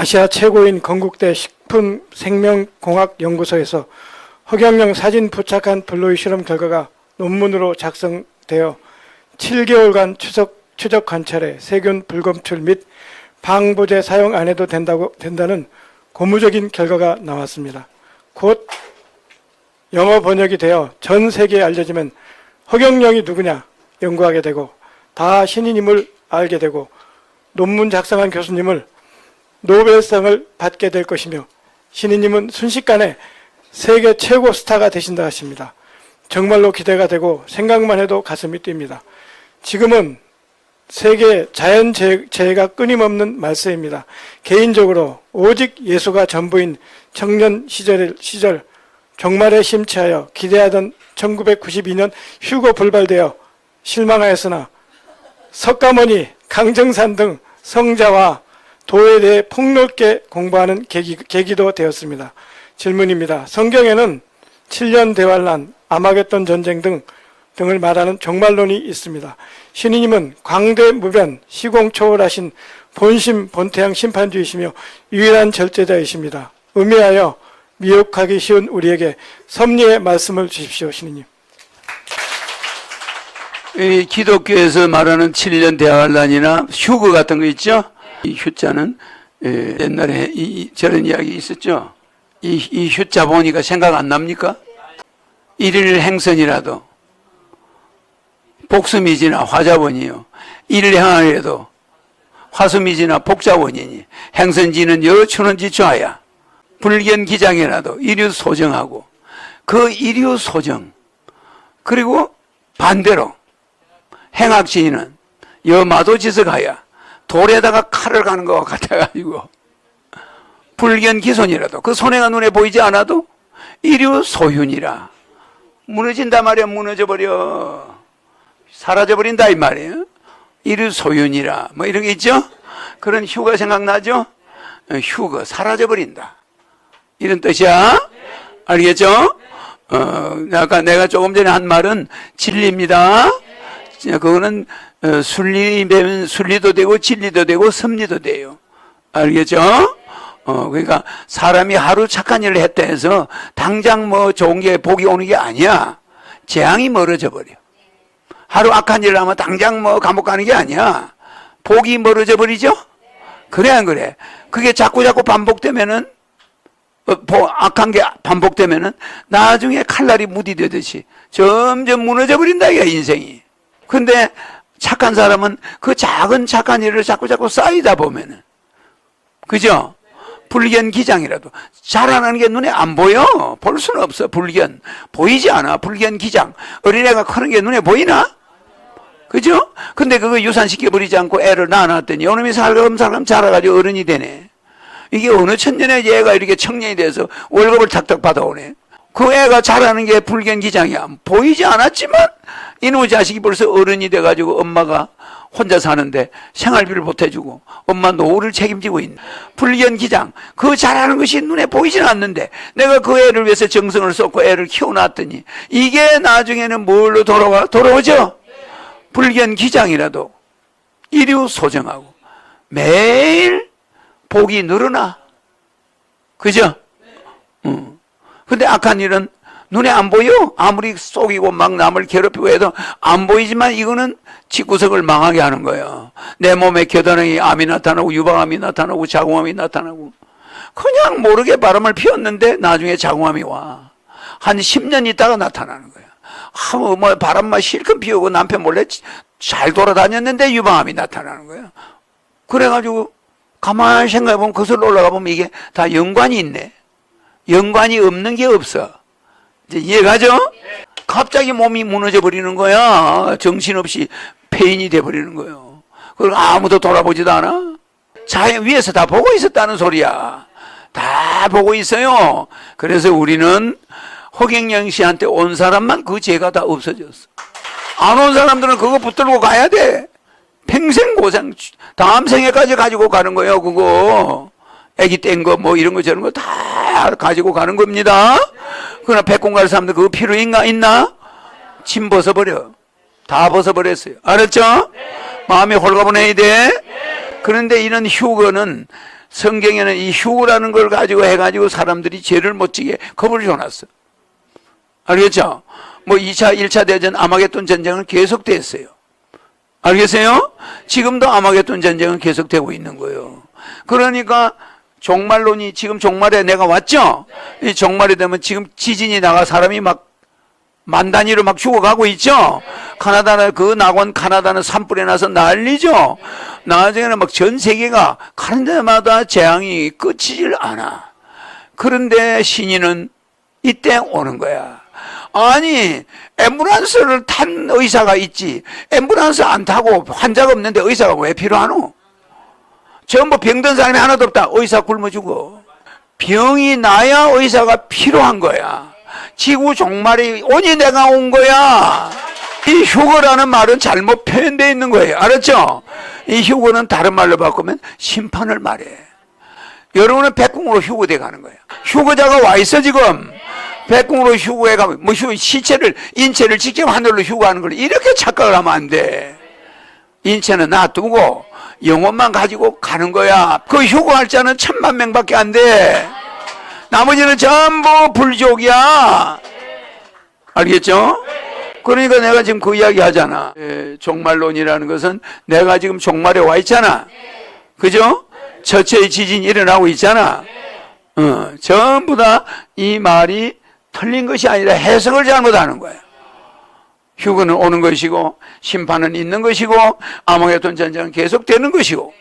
아시아 최고인 건국대 식품생명공학연구소에서 허경영 사진 부착한 블루이 실험 결과가 논문으로 작성되어 7개월간 추적, 추적 관찰에 세균 불검출 및 방부제 사용 안 해도 된다고 된다는 고무적인 결과가 나왔습니다. 곧 영어 번역이 되어 전 세계에 알려지면 허경영이 누구냐 연구하게 되고 다 신인임을 알게 되고 논문 작성한 교수님을 노벨상을 받게 될 것이며 신인님은 순식간에 세계 최고 스타가 되신다 하십니다. 정말로 기대가 되고 생각만 해도 가슴이 뜁니다. 지금은 세계 자연 재해가 끊임없는 말세입니다. 개인적으로 오직 예수가 전부인 청년 시절, 시절 종말에 심취하여 기대하던 1992년 휴고 불발되어 실망하였으나 석가모니, 강정산 등 성자와 도에 대해 폭넓게 공부하는 계기, 계기도 되었습니다. 질문입니다. 성경에는 7년 대환란, 아마겟돈 전쟁 등 등을 말하는 종말론이 있습니다. 신이님은 광대무변, 시공초월하신 본심, 본태양 심판주이시며 유일한 절제자이십니다. 의미하여 미혹하기 쉬운 우리에게 섭리의 말씀을 주십시오, 신이님. 이 기독교에서 말하는 7년 대환란이나 휴거 같은 거 있죠? 이 휴자는 에, 옛날에 이, 이- 저런 이야기 있었죠? 이, 이 휴자 보니까 생각 안 납니까? 일일 행선이라도 복수미지나 화자원이요. 일일 행하여도 화수미지나 복자원이니 행선지는 여추는지 좌야. 불견 기장이라도 이류 소정하고 그 이류 소정 그리고 반대로 행악지인은 여마도지석 하야 돌에다가 칼을 가는 것 같아가지고. 불견기손이라도. 그 손해가 눈에 보이지 않아도 이류 소윤이라. 무너진다 말이야 무너져버려. 사라져버린다 이 말이에요. 이류 소윤이라. 뭐 이런 게 있죠? 그런 휴가 생각나죠? 어, 휴거 사라져버린다. 이런 뜻이야. 알겠죠? 어, 아까 내가 조금 전에 한 말은 진리입니다 그거는 어, 순리면 순리도 되고 진리도 되고 섭리도 돼요. 알겠죠? 어, 그러니까 사람이 하루 착한 일을 했다 해서 당장 뭐 좋은 게 복이 오는 게 아니야. 재앙이 멀어져 버려. 하루 악한 일을 하면 당장 뭐 감옥 가는 게 아니야. 복이 멀어져 버리죠? 그래 안 그래? 그게 자꾸 자꾸 반복되면은 어, 보- 악한 게 반복되면은 나중에 칼날이 무디되듯이 점점 무너져 버린다 이게 인생이. 근데 착한 사람은 그 작은 착한 일을 자꾸 자꾸 쌓이다 보면은 그죠? 불견 기장이라도 자라나는 게 눈에 안 보여. 볼 수는 없어. 불견 보이지 않아. 불견 기장 어린애가 크는 게 눈에 보이나? 그죠? 근데 그거 유산시켜 버리지 않고 애를 낳아놨더니 요놈이 살금살금 자라가지고 어른이 되네. 이게 어느 천년에 얘가 이렇게 청년이 돼서 월급을 탁탁 받아오네. 그 애가 자라는 게 불견기장이야. 보이지 않았지만 이놈의 자식이 벌써 어른이 돼가지고 엄마가 혼자 사는데 생활비를 보태주고 엄마 노후를 책임지고 있는 불견기장. 그 자라는 것이 눈에 보이지는 않는데 내가 그 애를 위해서 정성을 쏟고 애를 키워놨더니 이게 나중에는 뭘로 돌아와? 돌아오죠? 불견기장이라도 이류 소정하고 매일 복이 늘어나. 그죠? 응. 근데 악한 일은 눈에 안 보여. 아무리 속이고 막 남을 괴롭히고 해도 안 보이지만 이거는 집구석을 망하게 하는 거예요. 내 몸에 겨드랑이 암이 나타나고 유방암이 나타나고 자궁암이 나타나고 그냥 모르게 바람을 피웠는데 나중에 자궁암이 와. 한 10년 있다가 나타나는 거야. 아, 뭐, 뭐 바람만 실컷 피우고 남편 몰래 잘 돌아다녔는데 유방암이 나타나는 거야. 그래가지고 가만히 생각해보면 거슬러 올라가 보면 이게 다 연관이 있네. 연관이 없는 게 없어. 이제 이해가죠? 갑자기 몸이 무너져 버리는 거야. 정신없이 폐인이 돼 버리는 거예요. 그리고 아무도 돌아보지도 않아. 자연 위에서 다 보고 있었다는 소리야. 다 보고 있어요. 그래서 우리는 허경영 씨한테 온 사람만 그 죄가 다 없어졌어. 안 온 사람들은 그거 붙들고 가야 돼. 평생 고생, 다음 생애까지 가지고 가는 거예요, 그거. 애기 뗀 거, 뭐 이런 거 저런 거 다 가지고 가는 겁니다. 그러나 백공 갈 사람들 그거 필요 있나? 있나? 침 벗어버려. 다 벗어버렸어요. 알았죠? 마음이 홀가분해야 돼. 그런데 이런 휴거는 성경에는 이 휴거라는 걸 가지고 해가지고 사람들이 죄를 못 지게 겁을 줘놨어. 알겠죠? 뭐 2차, 1차 대전 아마겟돈 전쟁은 계속됐어요. 알겠어요? 지금도 아마겟돈 전쟁은 계속되고 있는 거예요. 그러니까 종말론이 지금 종말에 내가 왔죠? 이 종말이 되면 지금 지진이 나가 사람이 막 만 단위로 막 죽어가고 있죠? 카나다는, 그 낙원 카나다는 산불에 나서 난리죠? 나중에는 막 전 세계가 가는 데마다 재앙이 끝이질 않아. 그런데 신인은 이때 오는 거야. 아니, 앰뷸런스를 탄 의사가 있지. 앰뷸런스 안 타고 환자가 없는데 의사가 왜 필요하노? 전부 병든 사람이 하나도 없다. 의사 굶어 죽어. 병이 나야 의사가 필요한 거야. 지구 종말이 오니 내가 온 거야. 이 휴거라는 말은 잘못 표현되어 있는 거예요. 알았죠? 이 휴거는 다른 말로 바꾸면 심판을 말해. 여러분은 백궁으로 휴거돼 가는 거예요. 휴거자가 와 있어 지금. 백궁으로 휴거해 가면 뭐 휴, 시체를 인체를 직접 하늘로 휴거하는 걸 이렇게 착각을 하면 안 돼. 인체는 놔두고 영혼만 가지고 가는 거야. 그 휴거할 자는 천만 명밖에 안 돼. 나머지는 전부 불족이야. 알겠죠? 그러니까 내가 지금 그 이야기 하잖아. 에, 종말론이라는 것은 내가 지금 종말에 와 있잖아. 그죠? 저체의 지진이 일어나고 있잖아. 어, 전부 다 이 말이 틀린 것이 아니라 해석을 잘못하는 거야. 휴거는 오는 것이고 심판은 있는 것이고 아마겟돈 전쟁은 계속되는 것이고